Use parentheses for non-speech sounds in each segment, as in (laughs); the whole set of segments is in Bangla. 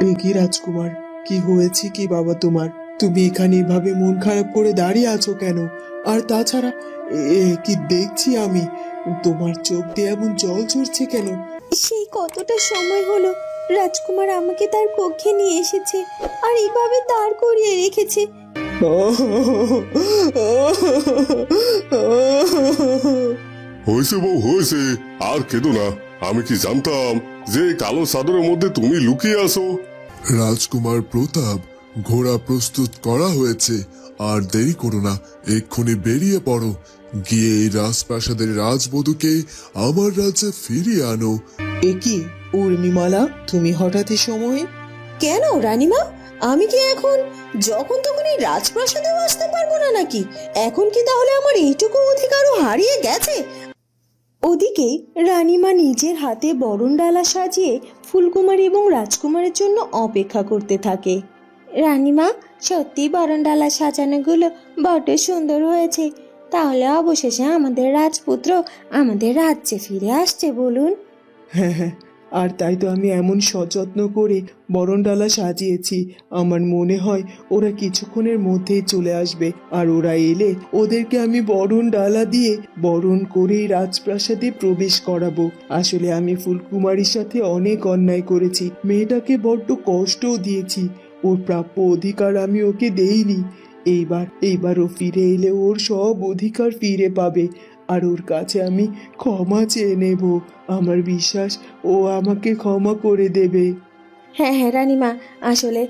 এ কি রাজকুমার? কি হয়েছে কি বাবা তোমার? তুমি এখানে এভাবে মন খারাপ করে দাঁড়িয়ে আছো কেন? আর তাছাড়া এ- কি দেখছি আমি? তোমার চোখ দিয়ে এমন জল ঝরছে কেন? সেই কতটা সময় হলো রাজকুমার আমাকে তার কক্ষে নিয়ে এসেছে আর এইভাবে দাঁড় করিয়ে রেখেছে। হয়েছে বউ হয়েছে। আর কেঁদো না। আমি কি জানতাম যে কালো চাদরের মধ্যে তুমি লুকিয়ে আছো? রাজকুমার প্রতাপ ঘোড়া প্রস্তুত করা হয়েছে। আর দেরি করো না, এক্ষুনি বেরিয়ে পড়ো। গিয়ে এই রাজপ্রাসাদের রাজবধূকে আমার রাজ্যে ফিরিয়ে আনো। এ উর্মিমালা, তুমি হঠাৎ এই সময়ে? কেন রানীমা? আমি কি এখন, যখন তখন এই রাজপ্রাসাদেও আসতে পারব না নাকি? এখন কি তাহলে আমার এইটুকু অধিকারও হারিয়ে গেছে? ওদিকে রানীমা নিজের হাতে বরণ ডালা সাজিয়ে ফুলকুমারী এবং রাজকুমারের জন্য অপেক্ষা করতে থাকে। রানীমা, সত্যি বরণ ডালা সাজানোগুলো বড্ড সুন্দর হয়েছে। তাহলে অবশেষে আমাদের রাজপুত্র আমাদের রাজ্যে ফিরে আসছে, বলুন। হ্যাঁ হ্যাঁ। আর তাই তো আমি এমন সযত্ন করে বরণডালা সাজিয়েছি। আমার মনে হয় ওরা কিছুক্ষণের মধ্যেই চলে আসবে আর ওরা এলে ওদেরকে আমি বরণ ডালা দিয়ে বরণ করেই রাজপ্রাসাদে প্রবেশ করাবো। আসলে আমি ফুলকুমারীর সাথে অনেক অন্যায় করেছি। মেয়েটাকে বড্ড কষ্টও দিয়েছি। ওর প্রাপ্য অধিকার আমি ওকে দেইনি। এইবার এইবার ও ফিরে এলে ওর সব অধিকার ফিরে পাবে। আর ওর কাছে আমি ক্ষমা চেয়ে নেব, আমার বিশ্বাস, ও আমাকে ক্ষমা করে দেবে। হ্যাঁ হ্যাঁ রানীমা, আসলে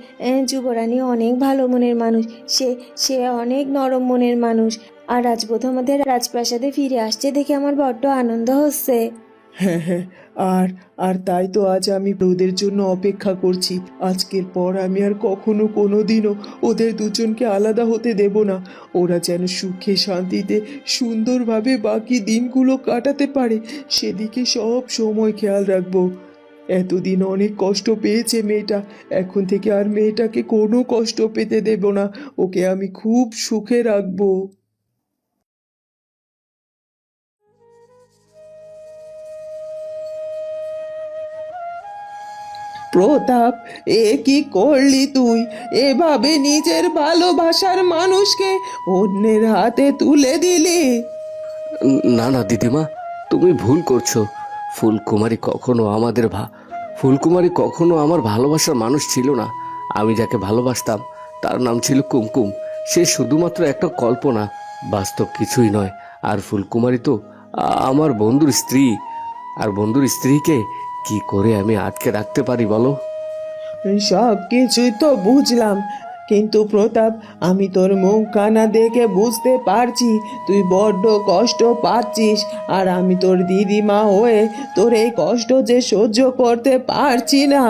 যুবরানী অনেক ভালো মনের মানুষ, সে সে অনেক নরম মনের মানুষ, আর রাজবোধ আমাদের রাজপ্রাসাদে ফিরে আসছে দেখে আমার বড্ড আনন্দ হচ্ছে। হ্যাঁ হ্যাঁ আর আর তাই তো আজ আমি ওদের জন্য অপেক্ষা করছি। আজকের পর আমি আর কখনো কোনো দিনও ওদের দুজনকে আলাদা হতে দেব না। ওরা যেন সুখে শান্তিতে সুন্দরভাবে বাকি দিনগুলো কাটাতে পারে, সেদিকে সব সময় খেয়াল রাখব। এতদিন অনেক কষ্ট পেয়েছে মেয়েটা, এখন থেকে আর মেয়েটাকে কোনো কষ্ট পেতে দেব না। ওকে আমি খুব সুখে রাখব। প্রতাপ, এ কি করলি তুই? এভাবে নিজের ভালোবাসার মানুষকে অন্যের হাতে তুলে দিলি? না না, দিদিমা, তুমি ভুল করছ। ফুলকুমারী কখনো আমাদের ভা, ফুলকুমারী কখনো আমার ভালোবাসার মানুষ ছিল না। আমি যাকে ভালোবাসতাম, তার নাম ছিল কুমকুম। সে শুধুমাত্র একটা কল্পনা, বাস্তব কিছুই নয়। আর ফুলকুমারী তো আমার বন্ধুর স্ত্রী। আর বন্ধুর স্ত্রীকে কি করে আমি আটকে রাখতে পারি বলো? সব কিছুই তো বুঝলাম কিন্তু প্রতাপ আমি তোর মুখ কানা দেখে বুঝতে পারছি তুই বড্ড কষ্ট পাচ্ছিস আর আমি তোর দিদিমা হয়ে তোর এই কষ্ট যে সহ্য করতে পারছি না।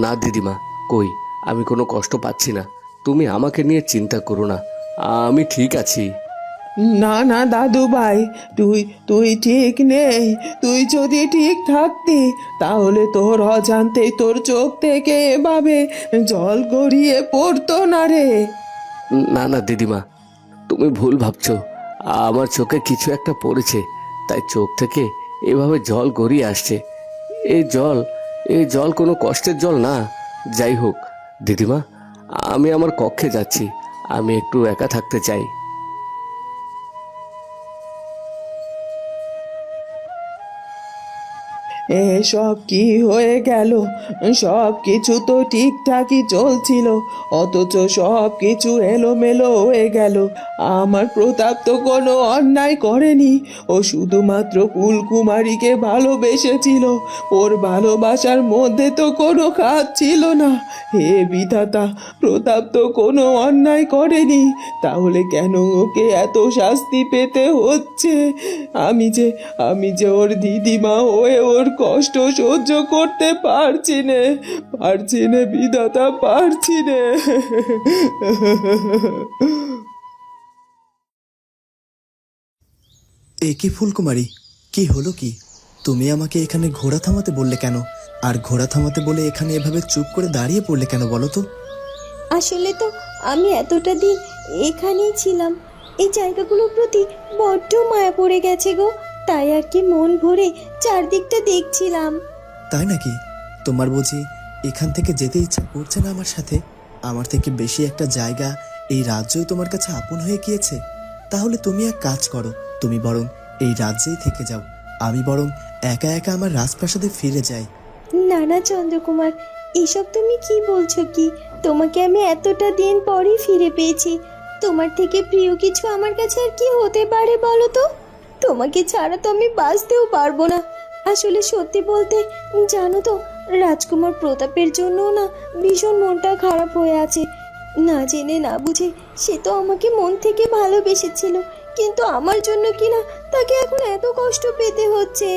না দিদিমা কই? আমি কোনো কষ্ট পাচ্ছি না। তুমি আমাকে নিয়ে চিন্তা করো না। আমি ঠিক আছি। না না দাদু ভাই তুই তুই ঠিক নেই, তুই যদি ঠিক থাকতি, তাহলে তোর অজান্তেই তোর চোখ থেকে এভাবে জল গড়িয়ে পড়তো না রে। না না দিদিমা, তুমি ভুল ভাবছ। আমার চোখে কিছু একটা পড়েছে, তাই চোখ থেকে এভাবে জল গড়িয়ে আসছে। এই জল এই জল কোনো কষ্টের জল না। যাই হোক, দিদিমা, আমি আমার কক্ষে যাচ্ছি। আমি একটু একা থাকতে চাই। এসব কি হয়ে গেল? সব কিছু তো ঠিকঠাকই চলছিল, অথচ সব কিছু এলোমেলো হয়ে গেল। আমার প্রতাপ তো কোনো অন্যায় করেনি, ও শুধুমাত্র কুলকুমারীকে ভালোবেসেছিল। ওর ভালোবাসার মধ্যে তো কোনো খাত ছিল না। হে বিধাতা, প্রতাপ তো কোনো অন্যায় করেনি, তাহলে কেন ওকে এত শাস্তি পেতে হচ্ছে? আমি যে আমি যে ওর দিদিমা হয়ে ওর কষ্ট সহ্য করতে পারছি নে পারছি নে বিধাতা পারছি নে। এ কি ফুলকুমারী? কি হলো কি? তুমি আমাকে এখানে ঘোড়া থামাতে বললে কেন? আর ঘোড়া থামাতে বলে এখানে এভাবে চুপ করে দাঁড়িয়ে পড়লে কেন বলো তো? আসলে তো আমি এতটা দিন এখানেই ছিলাম। এই জায়গাগুলোর প্রতি বড্ড মায়া পড়ে গেছে গো। তাই আর কি মন ভরে চারদিকটা দেখছিলাম। তাই নাকি? তোমার বুঝি এখান থেকে যেতে ইচ্ছা করছে না আমার সাথে? আমার থেকে বেশি একটা জায়গা এই রাজ্যই তোমার কাছে আপন হয়ে গিয়েছে? তাহলে তুমি এক কাজ করো তুমি বরং এই রাজ্যেই থেকে যাও। আমি বরং একা একা আমার রাজপ্রাসাদে ফিরে যাই। না না চন্দ্রকুমার এসব তুমি কি বলছো কি? তোমাকে আমি এতটা দিন পরই ফিরে পেয়েছি। তোমার থেকে প্রিয় কিছু আমার কাছে আর কি হতে পারে বলো তো? তোমাকে ছাড়া তো আমি বাঁচতেও পারব না। আসলে সত্যি বলতে জানো তো রাজকুমার প্রতাপের জন্য না ভীষণ মনটা খারাপ হয়ে আছে। না জেনে না বুঝে সে তো আমাকে মন থেকে ভালোবেসেছিল কিন্তু আমার জন্য কিনা তাকে এখন এত কষ্ট পেতে হচ্ছে?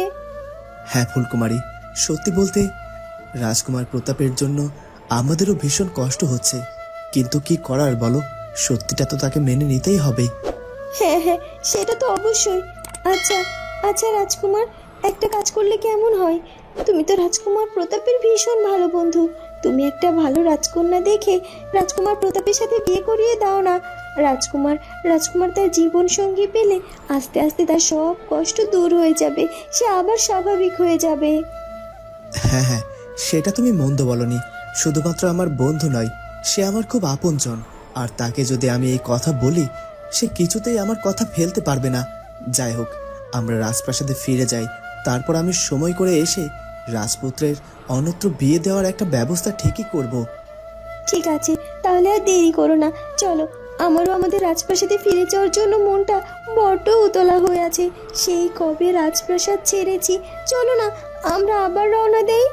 হ্যাঁ ফুলকুমারী সত্যি বলতে রাজকুমার প্রতাপের জন্য আমাদেরও ভীষণ কষ্ট হচ্ছে। কিন্তু কি করার বলো সত্যিটা তো তাকে মেনে নিতেই হবে। হ্যাঁ হ্যাঁ সেটা তো অবশ্যই। আচ্ছা আচ্ছা রাজকুমার একটা কাজ করলে কেমন হয়? তুমি তো রাজকুমার প্রতাপের ভীষণ ভালো বন্ধু। তুমি একটা ভালো রাজকন্যা দেখে রাজকুমার প্রতাপের সাথে বিয়ে করিয়ে দাও না। রাজকুমার রাজকুমার তার জীবন সঙ্গী পেলে আস্তে আস্তে তার সব কষ্ট দূর হয়ে যাবে। সে আবার স্বাভাবিক হয়ে যাবে। হ্যাঁ হ্যাঁ সেটা তুমি মন্দ বলনি। শুধুমাত্র আমার বন্ধু নয়, সে আমার খুব আপনজন। আর তাকে যদি আমি এই কথা বলি, সে কিছুতেই আমার কথা ফেলতে পারবে না। যাই হোক, আমরা রাজপ্রাসাদে ফিরে যাই। তারপর আমি সময় করে এসে রাজপুত্রের অন্যত্র বিয়ে দেওয়ার একটা ব্যবস্থা ঠিকই করব। ঠিক আছে তাহলে আর দেরি করো না। চলো আমারও আমাদের রাজপ্রাসাদে ফিরে যাওয়ার জন্য মনটা বড্ড উতলা হয়ে আছে। সেই কবে রাজপ্রাসাদ ছেড়েছি চলো না আমরা আবার রওনা দেই।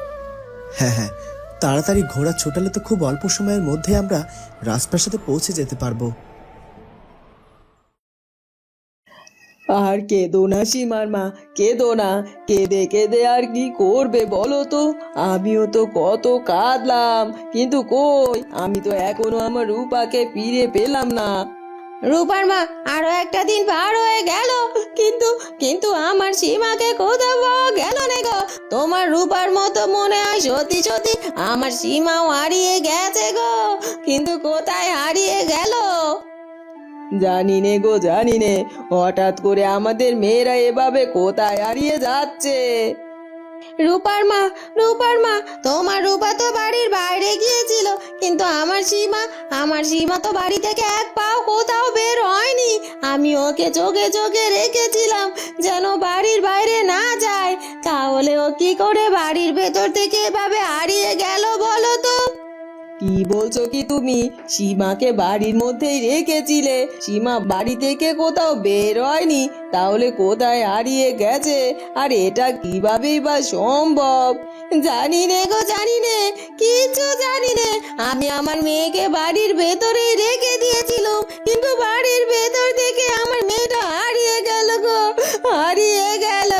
হ্যাঁ হ্যাঁ তাড়াতাড়ি ঘোড়া ছোটালে তো খুব অল্প সময়ের মধ্যে আমরা রাজপ্রাসাদে পৌঁছে যেতে পারব। আর কেঁদো না সীমার মা, কেঁদো না। কেঁদে কেঁদে আর কি করবে বলো তো? আমিও তো কত কাঁদলাম। কিন্তু কই? আমি তো এখনও আমার রূপাকে ফিরে পেলাম না। রূপার মা, আরও একটা দিন পার হয়ে গেল। কিন্তু কিন্তু আমার সীমাকে কোথাও পাওয়া গেল না গো। তোমার রূপার মতো মনে হয় সত্যি সত্যি আমার সীমাও হারিয়ে গেছে গো। কিন্তু কোথায় হারিয়ে গেল? জানি নে গো, জানি নে। হঠাৎ করে আমাদের মেয়েরা এভাবে কোথায় হারিয়ে যাচ্ছে? রূপার মা রূপার মা, তোমার রূপা তো বাড়ির বাইরে গিয়েছিল, কিন্তু আমার সীমা আমার সীমা তো বাড়ি থেকে এক পাও কোথাও বের হয়নি। আমি ওকে চোখে চোখে রেখেছিলাম, যেন বাড়ির বাইরে না যায়। তাহলে ও কি করে বাড়ির ভেতর থেকে এভাবে হারিয়ে গেল বলো তো? কি বলছো কি তুমি? সীমাকে বাড়ির মধ্যেই রেখেছিলে। সীমা বাড়ি থেকে কোথাও বের হয়নি, তাহলে কোথায় হারিয়ে গেছে? আর এটা কিভাবেই বা সম্ভব? জানি নে গো, জানি নে কিছু জানি নে। আমি আমার মেয়েকে বাড়ির ভেতরেই রেখে দিয়েছিলাম, কিন্তু বাড়ির ভেতর থেকে আমার মেয়েটা হারিয়ে গেল গো, হারিয়ে গেল।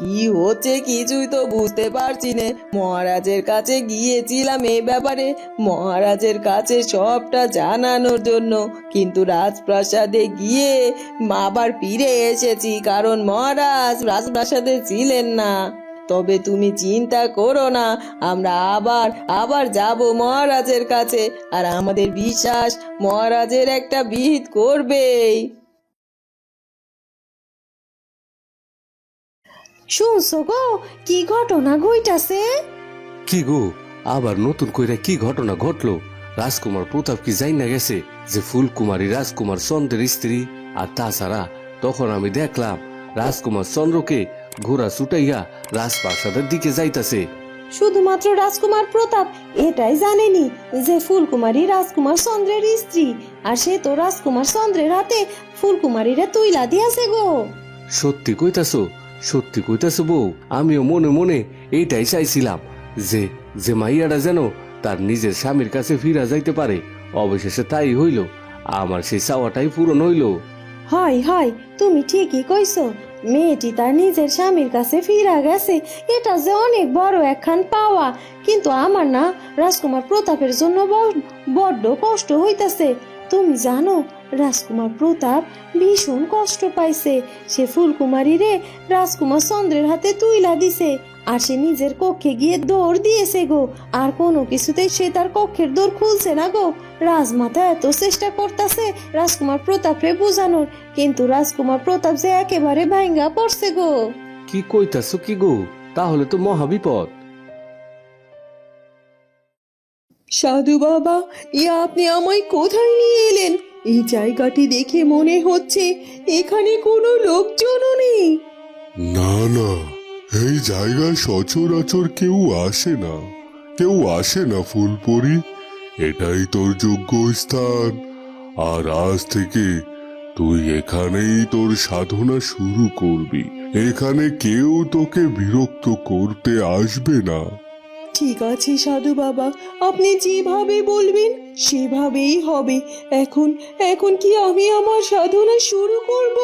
কি হচ্ছে কিছুই তো বুঝতে পারছি না। মহারাজের কাছে গিয়েছিলাম এ ব্যাপারে। মহারাজের কাছে সবটা জানানোর জন্য। কিন্তু রাজপ্রাসাদে গিয়ে আবার ফিরে এসেছি, কারণ মহারাজ রাজপ্রাসাদে ছিলেন না। তবে তুমি চিন্তা করো না, আমরা আবার আবার যাব মহারাজের কাছে। আর আমাদের বিশ্বাস, মহারাজের একটা বিহিত করবেই। শুনছো গো কি ঘটনা ঘইটাছে কি গো আবার নতুন কইরা কি ঘটনা ঘটলো? রাজকুমার প্রতাপ কি যাই না গেছে যে ফুলকুমারী রাজকুমার চন্দ্রের স্ত্রী? আর তাছাড়া তখন আমি দেখলাম রাজকুমার চন্দ্রকে ঘোড়া ছুটাইয়া রাজপ্রাসাদের দিকে যাইতাছে। শুধুমাত্র রাজকুমার প্রতাপ এটাই জানেনি যে ফুলকুমারী রাজকুমার চন্দ্রের স্ত্রী। আর সে তো রাজকুমার চন্দ্রের হাতে ফুলকুমারীরা তুইলা দিয়াছে গো। সত্যি কইতাছো? সত্যি কইতাছো বউ, আমিও মনে মনে এইটাই চাইছিলাম যে যে মাইয়াটা যেন তার নিজের স্বামীর কাছে ফিরা যাইতে পারে। অবশেষে তাই হইল, আমার সেই চাওয়াটাই পূরণ হইল। হয় হয়, তুমি ঠিকই কইছো, মেয়েটি তার নিজের স্বামীর কাছে ফিরা গেছে, এটা যে অনেক বড় একখান পাওয়া। কিন্তু আমার না, রাজকুমার প্রতাপের জন্য বড্ড কষ্ট হইতাছে। তুমি জানো রাজকুমার প্রতাপ ভীষণ কষ্ট পাইছে। সে ফুলকুমারী রে রাজকুমার চন্দ্রের হাতে তুইলা দিছে। আর সে নিজের কক্ষে গিয়ে দৌড় দিয়েছে গো। আর কোনো কিছুতেই সে তার কক্ষের দৌড় খুলছে না গো। রাজমাতা এত চেষ্টা করতেছে রাজকুমার প্রতাপরে বোঝানোর। কিন্তু রাজকুমার প্রতাপ যে একেবারে ভাঙ্গা পড়ছে গো। কি কইতাছো কি গো? তাহলে তো মহাবিপদ সাধু বাবা এ আপনি আমায় কোথায় নিয়ে এলেন? এই জায়গাটি দেখে মনে হচ্ছে এখানে কোনো লোকজনও নেই। না না এই জায়গায় সচরাচর কেউ আসে না। কেউ আসে না ফুলপরি এটাই তোর যোগ্য স্থান। আর আজ থেকে তুই এখানেই তোর সাধনা শুরু করবি। এখানে কেউ তোকে বিরক্ত করতে আসবে না। ঠিক আছে সাধু বাবা আপনি যেভাবে বলবেন সেভাবেই হবে। এখন এখন কি আমি আমার সাধনা শুরু করব?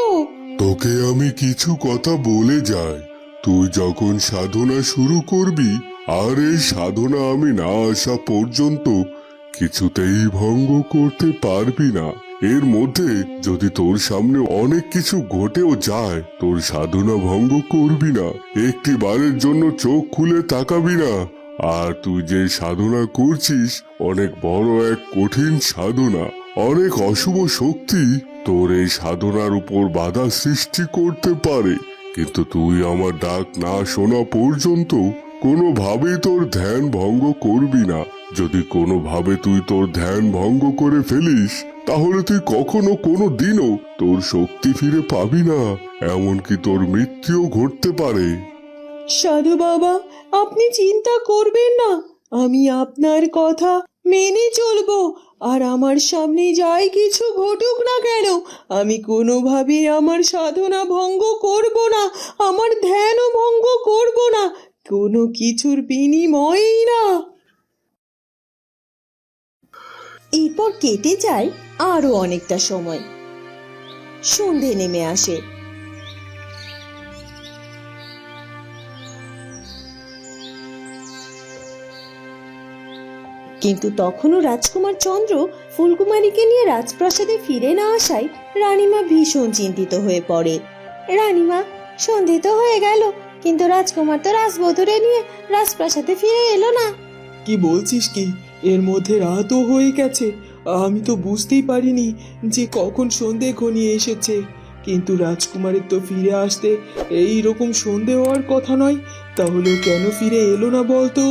তোকে আমি কিছু কথা বলে যাই। তুই যখন সাধনা শুরু করবি, আর এই সাধনা আমি না আসা পর্যন্ত কিছুতেই ভঙ্গ করতে পারবি না। এর মধ্যে যদি তোর সামনে অনেক কিছু ঘটেও যায়, তোর সাধনা ভঙ্গ করবি না। একটি বারের জন্য চোখ খুলে তাকাবি না। আর তুই যে সাধনা করছিস, অনেক বড় এক কঠিন সাধনা। অনেক অশুভ শক্তি তোর এই সাধনার উপর বাধা সৃষ্টি করতে পারে। কিন্তু তুই আমার ডাক না শোনা পর্যন্ত কোনোভাবেই তোর ধ্যান ভঙ্গ করবি না। যদি কোনোভাবে তুই তোর ধ্যান ভঙ্গ করে ফেলিস, তাহলে তুই কখনো কোনো দিনও তোর শক্তি ফিরে পাবি না। এমনকি তোর মৃত্যুও ঘটতে পারে। সাধু বাবা, আপনি চিন্তা করবেন না। আমি আপনার কথা মেনে চলবো। আর আমার সামনে যাই কিছু ঘটুক না কেন, আমি কোনোভাবে আমার সাধনা ভঙ্গ করব না, আমার ধ্যানও ভঙ্গ করব না, কোনো কিছুর বিনিময়েই না। এরপর কেটে যায় আরও অনেকটা সময়। সন্ধে নেমে আসে। কিন্তু তখনও রাজকুমার চন্দ্র ফুলকুমারীকে নিয়ে রাজপ্রাসাদে ফিরে না আসায় রানীমা ভীষণ চিন্তিত হয়ে পড়ে। রানীমা সন্ধে তো হয়ে গেল কিন্তু রাজকুমার তো রাজবধূরে নিয়ে রাজপ্রাসাদে ফিরে এলো না। কি বলছিস কি? এর মধ্যে রাতও হয়ে গেছে। আমি তো বুঝতেই পারিনি যে কখন সন্ধে ঘনিয়ে এসেছে। কিন্তু রাজকুমারের তো ফিরে আসতে এই রকম সন্ধে হওয়ার কথা নয় তাহলে কেন ফিরে এলো না বলতো?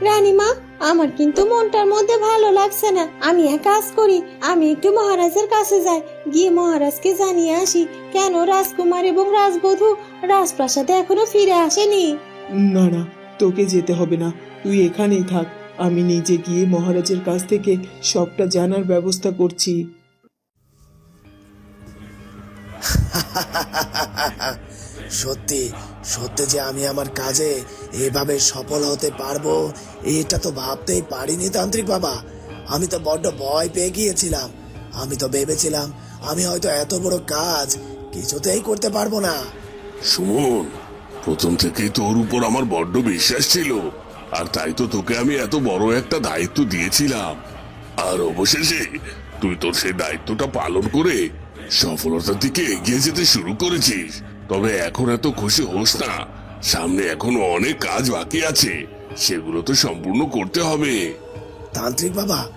রানীমা আমার কিন্তু মনটার মধ্যে ভালো লাগছে না। আমি এক কাজ করি আমি একটু মহারাজের কাছে যাই। গিয়ে মহারাজকে জানিয়ে আসি কেন রাজকুমার এবং রাজবধূ রাজপ্রাসাদে এখনও ফিরে আসেনি? না না তোকে যেতে হবে না। তুই এখানেই থাক। আমি নিজে গিয়ে মহারাজের কাছ থেকে সবটা জানার ব্যবস্থা করছি। (laughs) সত্যি সত্যি যে আমি আমার কাজে এভাবে সফল হতে পারব, এটা তো ভাবতেই পারিনি তান্ত্রিক বাবা। আমি তো বড্ড ভয় পেয়ে গিয়েছিলাম। আমি তো ভেবেছিলাম, আমি হয়তো এত বড় কাজ কিছুতেই করতে পারব না। সুমন প্রথম থেকেই তোর উপর আমার বড্ড বিশ্বাস ছিল, আর তাই তো তোকে আমি এত বড় একটা দায়িত্ব দিয়েছিলাম। আর অবশেষে তুই তোর সেই দায়িত্বটা পালন করে সফলতার দিকে এগিয়ে যেতে শুরু করেছিস। তবে এখন এত খুশি হোস না। সামনে এখনও অনেক কাজ বাকি আছে। সেগুলো তো সম্পূর্ণ করতে হবে। তান্ত্রিক বাবা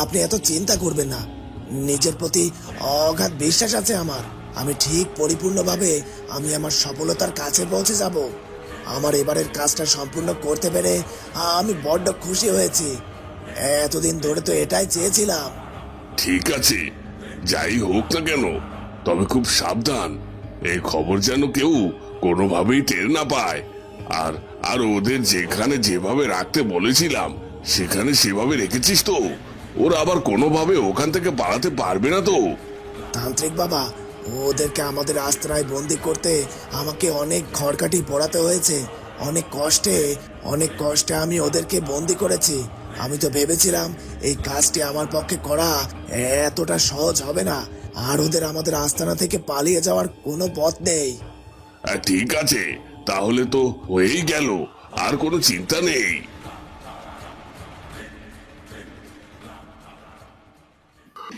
আপনি এত চিন্তা করবেন না। নিজের প্রতি অগাধ বিশ্বাস আছে আমার। আমি ঠিক পরিপূর্ণভাবে আমি আমার সফলতার কাছে পৌঁছে যাব। আমার এবারের কাজটা সম্পূর্ণ করতে পেরে আমি বড্ড খুশি হয়েছি। এতদিন ধরে তো এটাই চেয়েছিলাম। ঠিক আছে। যাই হোক না কেন তবে খুব সাবধান। এই খবর যেন কেউ কোনোভাবেই টের না পায়। আর আর ওদের যেখানে যেভাবে রাখতে বলেছিলাম, সেখানে সেভাবে রেখেছিস তো? ওরা আবার কোনোভাবে ওখান থেকে পালাতে পারবে না তো? তান্ত্রিক বাবা, ওদেরকে আমাদের আস্তানায় বন্দি করতে আমাকে অনেক খড়কাটি পড়াতে হয়েছে। অনেক কষ্টে অনেক কষ্টে আমি ওদেরকে বন্দি করেছি। আমি তো ভেবেছিলাম এই কাজটি আমার পক্ষে করা এতটা সহজ হবে না। আর ওদের আমাদের আস্তানা থেকে পালিয়ে যাওয়ার কোনো পথ নেই। ঠিক আছে, তাহলে তো হয়েই গেল, আর কোনো চিন্তা নেই।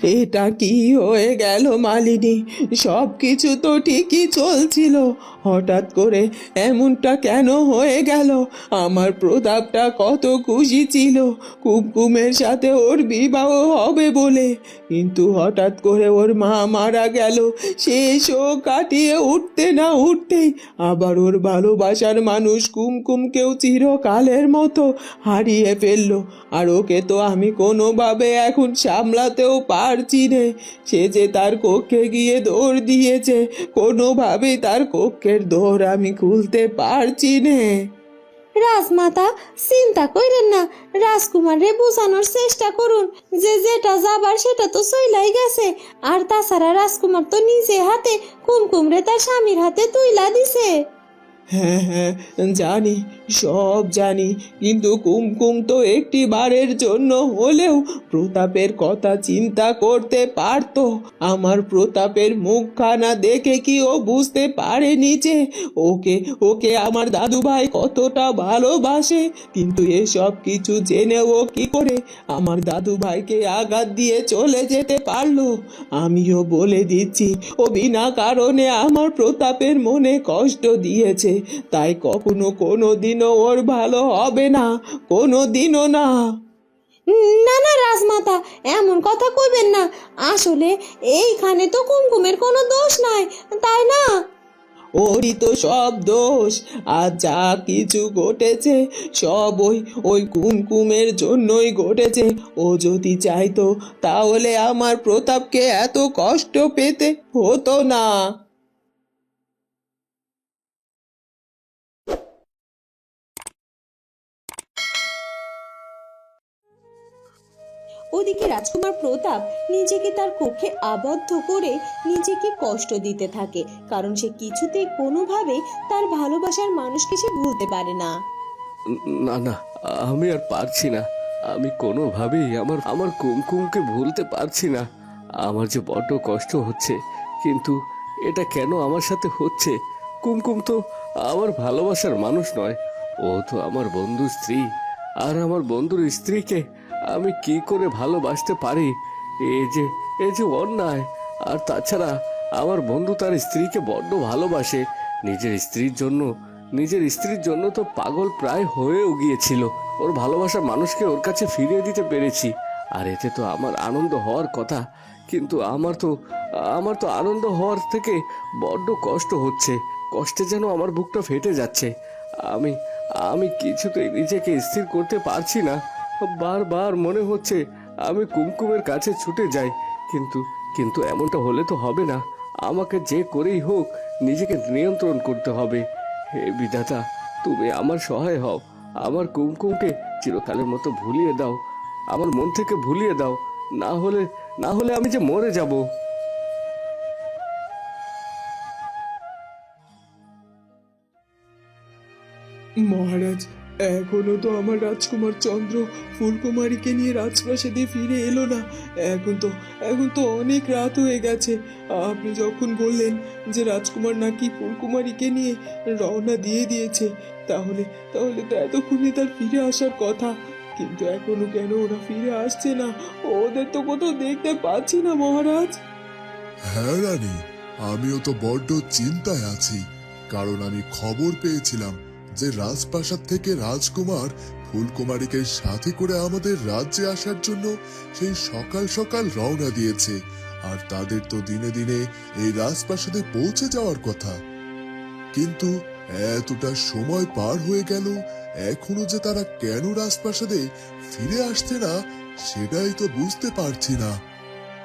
এটা কি হয়ে গেল মালিনী? সব কিছু তো ঠিকই চলছিল। হঠাৎ করে এমনটা কেন হয়ে গেল? আমার প্রতাপটা কত খুশি ছিল। কুমকুমের সাথে ওর বিবাহ হবে বলে। কিন্তু হঠাৎ করে ওর মা মারা গেল। সে শোক কাটিয়ে উঠতে না উঠতেই আবার ওর ভালোবাসার মানুষ কুমকুমকেও চিরকালের মতো হারিয়ে ফেলল। আর ওকে তো আমি কোনোভাবে এখন সামলাতেও পারছি নে সে যে তার কক্ষে গিয়ে দৌড় দিয়েছে, কোনোভাবেই তার কক্ষের দৌড় আমি খুলতে পারছি নে। রাজমাতা, চিন্তা কইরেন না। রাজকুমারে বোঝানোর চেষ্টা করুন। যে যেটা যাবার সেটা তো সইলাই গেছে। আর তাছাড়া রাজকুমার তো নিজে হাতে কুমকুমরে তার স্বামীর হাতে তুইলা দিছে। হ্যাঁ হ্যাঁ জানি, সব জানি। কিন্তু কুমকুম তো একটি বারের জন্য হলেও প্রতাপের কথা চিন্তা করতে পারতো। আমার প্রতাপের মুখখানা দেখে কি ও বুঝতে পারেনি যে ওকে ওকে আমার দাদু ভাই কতটা ভালোবাসে। কিন্তু এসব কিছু জেনে ও কি করে আমার দাদু ভাইকে আঘাত দিয়ে চলে যেতে পারল। আমিও বলে দিচ্ছি, ও বিনা কারণে আমার প্রতাপের মনে কষ্ট দিয়েছে। তাই কখনো কোনো দিনও ওর ভালো হবে না কোনো দিনও না। না না রাজমাতা এমন কথা কইবেন না। আসলে এইখানে তো কুমকুমের কোনো দোষ নাই তাই না? ওরই তো সব দোষ আর যা কিছু ঘটেছে সব ওই ওই কুমকুমের জন্যই ঘটেছে। ও যদি চাইতো তাহলে আমার প্রতাপকে এত কষ্ট পেতে হতো না। ওদিকে রাজকুমার প্রতাপ নিজেকে তার কক্ষে আবদ্ধ করে নিজেকে কষ্ট দিতে থাকে, কারণ সে কিছুতেই কোনোভাবে তার ভালোবাসার মানুষকে সে ভুলতে পারে না। না না, আমি আর পারছি না। আমি কোনোভাবেই আমার আমার কুমকুমকে ভুলতে পারছি না। আমার যে বড্ড কষ্ট হচ্ছে, কিন্তু এটা কেন আমার সাথে হচ্ছে? কুমকুম তো আমার ভালোবাসার মানুষ নয়। ও তো আমার বন্ধুর স্ত্রী, আর আমার বন্ধুর স্ত্রীকে আমি কি করে ভালোবাসতে পারি? এই যে এই যে অন্যায়। আর তাছাড়া আমার বন্ধু তার স্ত্রীকে বড্ড ভালোবাসে। নিজের স্ত্রীর জন্য, নিজের স্ত্রীর জন্য তো পাগল প্রায় হয়েও গিয়েছিল। ওর ভালোবাসার মানুষকে ওর কাছে ফিরিয়ে দিতে পেরেছি। আর এতে তো আমার আনন্দ হওয়ার কথা। কিন্তু আমার তো আমার তো আনন্দ হওয়ার থেকে বড্ড কষ্ট হচ্ছে। কষ্টে যেন আমার বুকটা ফেটে যাচ্ছে। আমি আমি কিছুতেই নিজেকে স্থির করতে পারছি না। বারবার মনে হচ্ছে আমি কুমকুমের কাছে ছুটে যাই। কিন্তু কিন্তু এমনটা হলে তো হবে না। আমাকে যে করেই হোক, নিজেকে নিয়ন্ত্রণ করতে হবে। হে বিধাতা, তুমি আমার সহায় হও। আমার কুমকুমকে চিরকালের মতো ভুলিয়ে দাও। আমার মন থেকে ভুলিয়ে দাও। না হলে না হলে আমি যে মরে যাব। মহারাজ এখনও তো আমার রাজকুমার চন্দ্র ফুলকুমারীকে নিয়ে রাজপ্রাসাদে ফিরে এলো না। এখন তো এখন তো অনেক রাত হয়ে গেছে। আপনি যখন বললেন যে রাজকুমার নাকি ফুলকুমারীকে নিয়ে রওনা দিয়ে দিয়েছে, তাহলে তাহলে তো এতক্ষণে তার ফিরে আসার কথা। কিন্তু এখনও কেন ওরা ফিরে আসছে না? ওদের তো কোথাও দেখতে পাচ্ছি না, মহারাজ। হ্যাঁ রানী, আমিও তো বড্ড চিন্তায় আছি, কারণ আমি খবর পেয়েছিলাম যে রাজপ্রাসাদ থেকে রাজকুমার ফুলকুমারীকে সাথে করে আমাদের রাজ্যে আসার জন্য সেই সকাল সকাল রওনা দিয়েছে। আর তাদের তো দিনে দিনে এই রাজপ্রাসাদে পৌঁছে যাওয়ার কথা। কিন্তু এতটা সময় পার হয়ে গেল, এখনও যে তারা কেন রাজপ্রাসাদে ফিরে আসছে না, সেটাই তো বুঝতে পারছি না।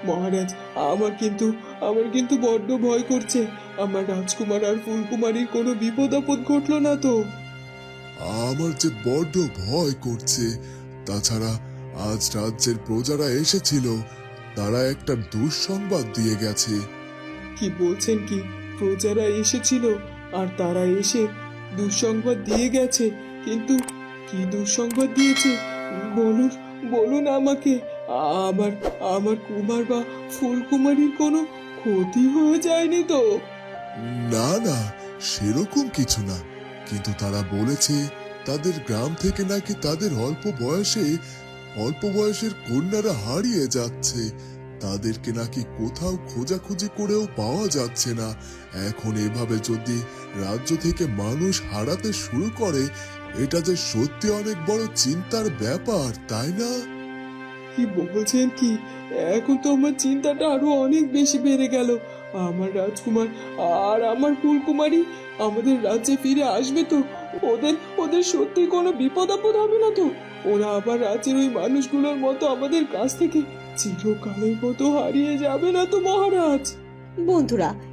মহারাজ, আমার কিন্তু আমার কিন্তু বড্ড ভয় করছে। আমার রাজকুমার আর ফুলকুমারীর কোনো বিপদ আপদ ঘটলো না তো। আমার যে বড্ড ভয় করছে তাছাড়া আজ রাজ্যের প্রজারা এসেছিল তারা একটা দুঃসংবাদ দিয়ে গেছে। কি বলছেন কি? প্রজারা এসেছিল আর তারা এসে দুঃসংবাদ দিয়ে গেছে। কিন্তু কি দুঃসংবাদ দিয়েছে? বলুন বলুন আমাকে। আমার আমার কুমার বা ফুলকুমারীর কোনো ক্ষতি হয়ে যায়নি তো। না না, সেরকম কিছু না। কিন্তু তারা বলেছে তাদের গ্রাম থেকে নাকি তাদের অল্প বয়সে, অল্প বয়সের কন্যারা হারিয়ে যাচ্ছে। তাদেরকে নাকি কোথাও খোঁজাখুঁজি করেও পাওয়া যাচ্ছে না। এখন এভাবে যদি রাজ্য থেকে মানুষ হারাতে শুরু করে, এটা যে সত্যি অনেক বড় চিন্তার ব্যাপার, তাই না? কি বলছেন কি? এখন তো আমার চিন্তাটা আরও অনেক বেশি বেড়ে গেল। আমার রাজকুমার আর আমার ফুলকুমারী আমাদের রাজ্যে ফিরে আসবে তো? ওদের ওদের সত্যি কোনো বিপদ আপদ হবে না তো? ওরা আবার রাজ্যের ওই মানুষগুলোর মতো আমাদের কাছ থেকে চিরকালের মতো হারিয়ে যাবে না তো মহারাজ? বন্ধুরা